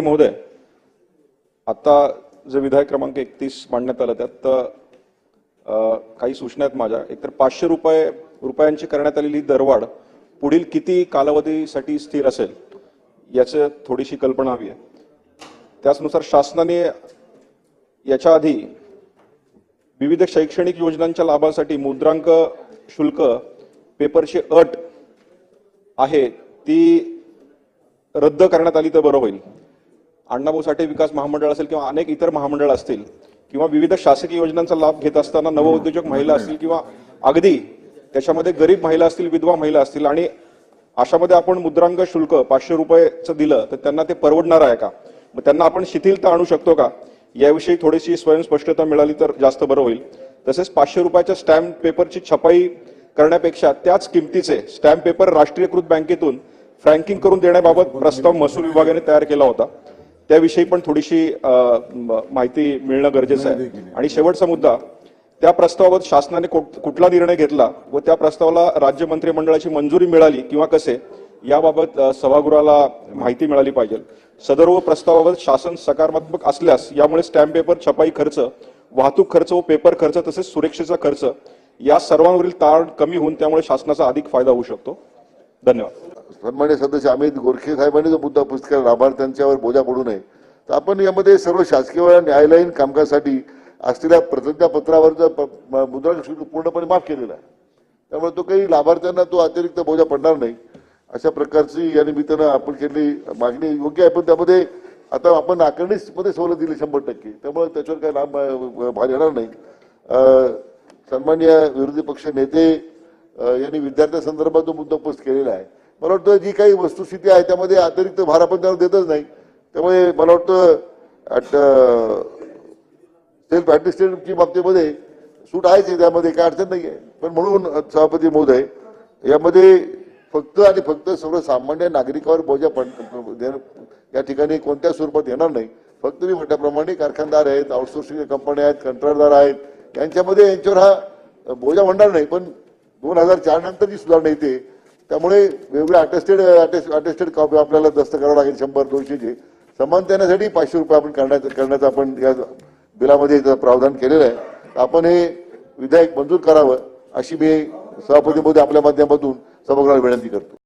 महोदय आता जे विधायक क्रमांक एकतीस मांडण्यात आलं त्यात काही सूचना आहेत माझ्या. एकतर पाचशे रुपये रुपयांची करण्यात आलेली दरवाढ पुढील किती कालावधीसाठी स्थिर असेल याचं थोडीशी कल्पना हवी आहे. त्याचनुसार शासनाने याच्या आधी विविध शैक्षणिक योजनांच्या लाभासाठी मुद्रांक शुल्क पेपरची अट आहे ती रद्द करण्यात आली तर बरं होईल. अण्णाभाऊ साठे विकास महामंडळ असेल किंवा अनेक इतर महामंडळ असतील किंवा विविध शासकीय योजनांचा लाभ घेत असताना नवउद्योजक महिला असतील किंवा अगदी त्याच्यामध्ये गरीब महिला असतील विधवा महिला असतील आणि अशामध्ये आपण मुद्रांक शुल्क पाचशे रुपयेचं दिलं तर त्यांना ते परवडणार आहे का? मग त्यांना आपण शिथिलता आणू शकतो का? याविषयी थोडीशी स्वयंस्पष्टता मिळाली तर जास्त बरं होईल. तसेच पाचशे रुपयाच्या स्टॅम्प पेपरची छपाई करण्यापेक्षा त्याच किमतीचे स्टॅम्प पेपर राष्ट्रीयकृत बँकेतून फ्रँकिंग करून देण्याबाबत प्रस्ताव महसूल विभागाने तयार केला होता. त्याविषयी पण थोडीशी माहिती मिळणं गरजेचं आहे. आणि शेवटचा मुद्दा त्या प्रस्तावाबाबत शासनाने कुठ- कुठला निर्णय घेतला व त्या प्रस्तावाला राज्य मंत्रिमंडळाची मंजुरी मिळाली किंवा कसे याबाबत सभागृहाला माहिती मिळाली पाहिजे. सदर्व प्रस्तावाबाबत शासन सकारात्मक असल्यास यामुळे स्टॅम्प पेपर छपाई खर्च वाहतूक खर्च व पेपर खर्च तसेच सुरक्षेचा खर्च या सर्वांवरील ताण कमी होऊन त्यामुळे शासनाचा अधिक फायदा होऊ शकतो. धन्यवाद. सन्मान्य सदस्य अमित गोरखे साहेबांनी जो मुद्दा उपस्थित केला लाभार्थ्यांच्यावर बोजा पडू नये तर आपण यामध्ये सर्व शासकीय व न्यायालयीन कामकाजासाठी असलेल्या प्रतिज्ञापत्रावरचा मुद्रा शुल्क पूर्णपणे माफ केलेला आहे. त्यामुळे तो काही लाभार्थ्यांना तो अतिरिक्त बोजा पडणार नाही अशा प्रकारची या निमित्तानं आपण केलेली मागणी योग्य आहे पण त्यामध्ये आता आपण आकारणीमध्ये सवलत दिली शंभर टक्के त्यामुळे त्याच्यावर काही लाभ भार येणार नाही. सन्मान्य विरोधी पक्ष नेते यांनी विद्यार्थ्यांसंदर्भात जो मुद्दा उपस्थित केलेला आहे मला वाटतं जी काही वस्तुस्थिती आहे त्यामध्ये अतिरिक्त भार आपण त्यांना देतच नाही. त्यामुळे मला वाटतं सेल्फ अटेस्टेडच्या बाबतीमध्ये सूट आहेच आहे त्यामध्ये काय अडचण नाही आहे पण म्हणून सभापती महोदय यामध्ये फक्त आणि फक्त सर्वसामान्य नागरिकावर बोजा पण या ठिकाणी कोणत्या स्वरूपात येणार नाही. फक्त मी म्हटल्याप्रमाणे कारखानदार आहेत आउटसोर्सिंग कंपन्या आहेत कंत्राटदार आहेत यांच्यामध्ये यांच्यावर हा बोजा म्हणणार नाही. पण दोन हजार चार नंतर जी सुधारणा येते त्यामुळे वेगवेगळे अटेस्टेड अटेस्टेड कॉपी आपल्याला दस्त करावं लागेल शंभर दोनशेचे. समान देण्यासाठी पाचशे रुपये आपण करण्याचं करण्याचं आपण या बिलामध्ये प्रावधान केलेलं आहे. आपण हे विधेयक मंजूर करावं अशी मी सभापतीमध्ये आपल्या माध्यमातून सभागृहाला विनंती करतो.